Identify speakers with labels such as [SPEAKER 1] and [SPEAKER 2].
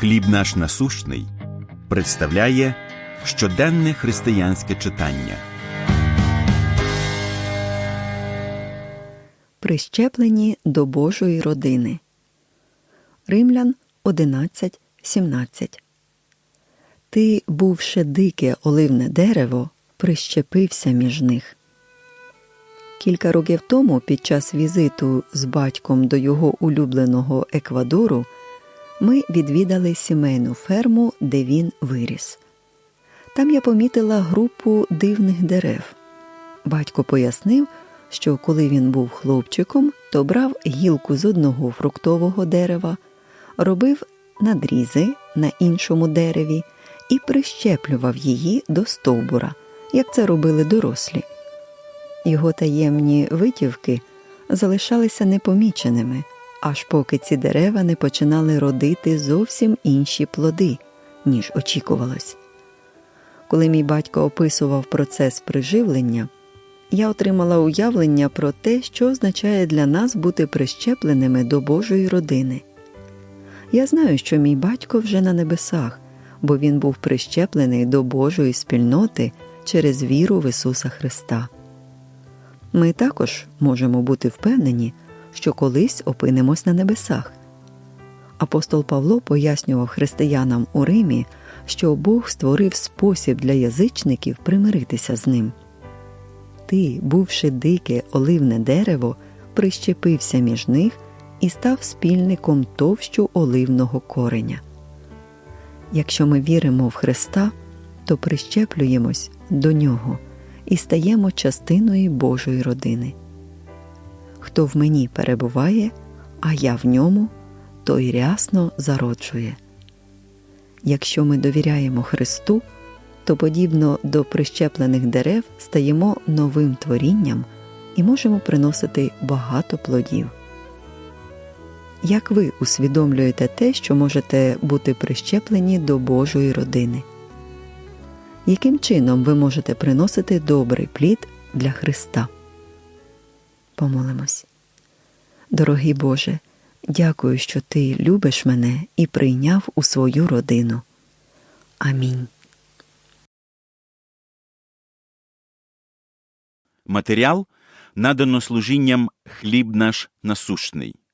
[SPEAKER 1] Хліб наш насущний представляє щоденне християнське читання.
[SPEAKER 2] Прищеплені до Божої родини. Римлян 11.17 Ти, бувши дике оливне дерево, прищепився між них. Кілька років тому, під час візиту з батьком до його улюбленого Еквадору, ми відвідали сімейну ферму, де він виріс. Там я помітила групу дивних дерев. Батько пояснив, що коли він був хлопчиком, то брав гілку з одного фруктового дерева, робив надрізи на іншому дереві і прищеплював її до стовбура, як це робили дорослі. Його таємні витівки залишалися непоміченими, аж поки ці дерева не починали родити зовсім інші плоди, ніж очікувалось. Коли мій батько описував процес приживлення, я отримала уявлення про те, що означає для нас бути прищепленими до Божої родини. Я знаю, що мій батько вже на небесах, бо він був прищеплений до Божої спільноти через віру в Ісуса Христа. Ми також можемо бути впевнені, що колись опинимось на небесах. Апостол Павло пояснював християнам у Римі, що Бог створив спосіб для язичників примиритися з ним. Ти, бувши дике оливне дерево, прищепився між них і став спільником товщу оливного кореня. Якщо ми віримо в Христа, то прищеплюємось до Нього і стаємо частиною Божої родини. Хто в мені перебуває, а я в ньому, той рясно зароджує. Якщо ми довіряємо Христу, то подібно до прищеплених дерев стаємо новим творінням і можемо приносити багато плодів. Як ви усвідомлюєте те, що можете бути прищеплені до Божої родини? Яким чином ви можете приносити добрий плід для Христа? Помолимось. Дорогий Боже, дякую, що Ти любиш мене і прийняв у свою родину. Амінь.
[SPEAKER 1] Матеріал надано служінням хліб наш насущний.